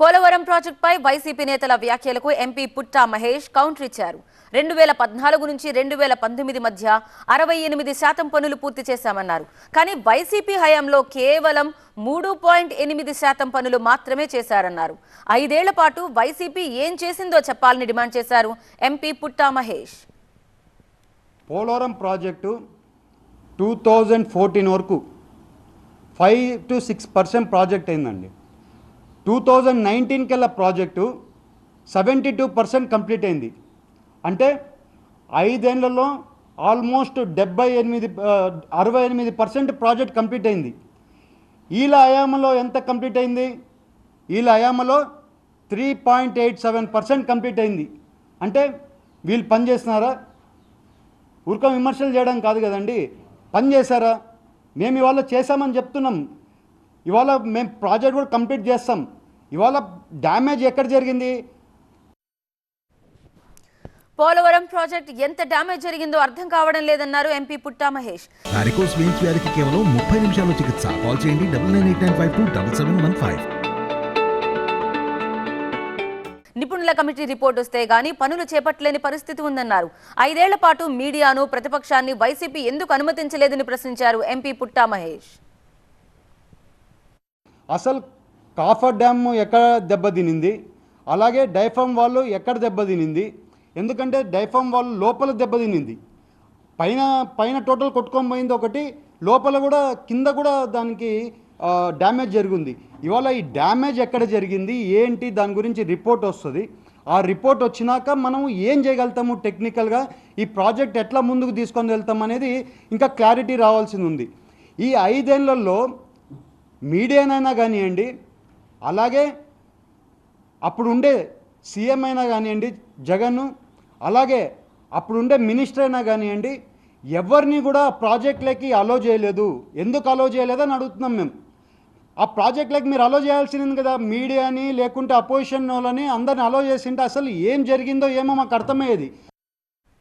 పోలవరం ప్రాజెక్టుపై వైసీపీ నేతల వ్యాఖ్యలకు ఎంపీ పుట్టా మహేష్ కౌంటర్ ఇచ్చారు రెండు వేల పద్నాలుగు నుంచి రెండు వేల పంతొమ్మిది మధ్య అరవై ఎనిమిది శాతం పనులు పూర్తి చేశామన్నారు. కానీ వైసీపీ హయాంలో కేవలం మూడు పాయింట్ ఎనిమిది శాతం పనులు మాత్రమే చేశారన్నారు. ఐదేళ్ళ పాటు వైసీపీ ఏం చేసిందో చెప్పాలని డిమాండ్ చేశారు MP Putta Mahesh. Polavaram project two thousand fourteen వరకు five to six percent project అయిందండి. టూ థౌజండ్ నైన్టీన్ కల్లా project seventy two percent complete అయింది. అంటే ఐదేళ్ళలో ఆల్మోస్ట్ డెబ్బై ఎనిమిది అరవై ఎనిమిది పర్సెంట్ ప్రాజెక్ట్ కంప్లీట్ అయింది. ఈల అయామలో ఎంత కంప్లీట్ అయింది? వీళ్ళ అయామలో three point eight seven percent complete అయింది. అంటే వీళ్ళు పని చేస్తున్నారా? విమర్శలు చేయడం కాదు కదండి. పని చేశారా? మేము ఇవాళ చేశామని చెప్తున్నాం. ఇవాళ మేము ప్రాజెక్ట్ కూడా కంప్లీట్ చేస్తాం. ఇవాళ డ్యామేజ్ ఎక్కడ జరిగింది? పోలవరం ప్రాజెక్ట్ ఎంత డ్యామేజ్ జరిగిందో అర్థం కావడం లేదన్నారు MP Putta Mahesh. Varicose veins వ్యాధికి కేవలం ముప్పై నిమిషాల్లో చికిత్స. కాల్ చేయండి double nine eight nine five two double seven one five. నిపుణుల కమిటీ రిపోర్ట్ వస్తే గానీ పనులు చేపట్టలేని పరిస్థితి ఉందన్నారు. ఐదేళ్ళ పాటు మీడియాను ప్రతిపక్షాన్ని వైసీపీ ఎందుకు అనుమతించలేదని ప్రశ్నించారు ఎంపీ పుట్టా మహేష్. అసలు కాఫర్ డ్యామ్ ఎక్కడ దెబ్బతినింది? అలాగే డైఫామ్ వాళ్ళు ఎక్కడ దెబ్బతినింది? ఎందుకంటే డైఫామ్ వాళ్ళు లోపల దెబ్బతినింది. పైన పైన టోటల్ కొట్టుకొని పోయింది ఒకటి లోపల కూడా కింద కూడా దానికి డ్యామేజ్ జరిగింది. ఇవాళ ఈ డ్యామేజ్ ఎక్కడ జరిగింది? ఏంటి? దాని గురించి రిపోర్ట్ వస్తుంది. ఆ రిపోర్ట్ వచ్చినాక మనం ఏం చేయగలుగుతాము టెక్నికల్గా? ఈ ప్రాజెక్ట్ ఎట్లా ముందుకు తీసుకొని వెళ్తాం అనేది ఇంకా క్లారిటీ రావాల్సింది ఉంది. ఈ ఐదేళ్ళలో మీడియానైనా కానివ్వండి అలాగే అప్పుడు ఉండే సీఎం అయినా కానివ్వండి జగన్ అలాగే అప్పుడు ఉండే మినిస్టర్ అయినా కానివ్వండి ఎవరిని కూడా ప్రాజెక్టులకి అలో చేయలేదు. ఎందుకు అలో చేయలేదని అడుగుతున్నాం మేము. ఆ ప్రాజెక్టులకి మీరు అలో చేయాల్సింది కదా మీడియాని లేకుంటే అపోజిషన్ వాళ్ళని అందరిని అలో చేసింటే అసలు ఏం జరిగిందో ఏమో మాకు అర్థమయ్యేది.